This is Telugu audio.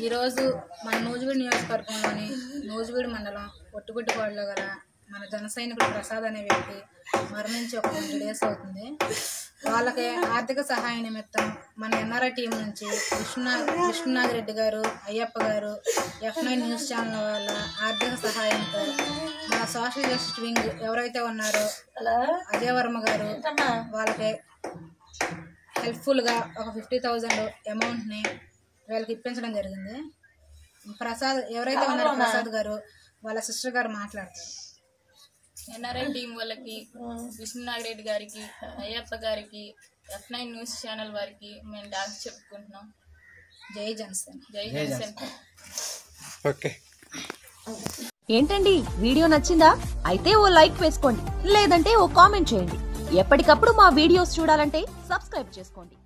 ఈరోజు మన నూజివీడు నియోజకవర్గంలోని నూజివీడు మండలం ఒట్టుగుడ్డిపాడులో గల మన జన సైనికుడు ప్రసాద్ అనే వ్యక్తి మరణించి ఒక ట్వంటీ డేస్ అవుతుంది. వాళ్ళకి ఆర్థిక సహాయ నిమిత్తం మన ఎన్ఆర్ఐ టీం నుంచి విష్ణునా విష్ణునాథరెడ్డి గారు అయ్యప్ప గారు ఎఫ్ నైన్ న్యూస్ ఛానల్ వాళ్ళ ఆర్థిక సహాయంతో మన సోషల్ జస్టిస్ వింగ్ ఎవరైతే ఉన్నారో అజయ్ వర్మ గారు వాళ్ళకి హెల్ప్ఫుల్గా ఒక ఫిఫ్టీ థౌజండ్ అమౌంట్ని వీళ్ళకి ఇప్పించడం జరిగింది. ప్రసాద్ ఎవరైతే ఉన్నారో ప్రసాద్ గారు వాళ్ళ సిస్టర్ గారు మాట్లాడతారు ఎన్ఆర్ఐ టీం వాళ్ళకి విష్ణునాగిరెడ్డి గారికి అయ్యప్ప గారికి ఎఫ్ నైన్ న్యూస్ ఛానల్ వారికి మేము డాన్స్ చెప్పుకుంటున్నాం. జై జనసేన. జై జనసేన. ఓకే. ఏంటండి వీడియో నచ్చిందా? అయితే ఓ లైక్ వేసుకోండి లేదంటే ఓ కామెంట్ చేయండి. ఎప్పటికప్పుడు మా వీడియోస్ చూడాలంటే సబ్స్క్రైబ్ చేసుకోండి.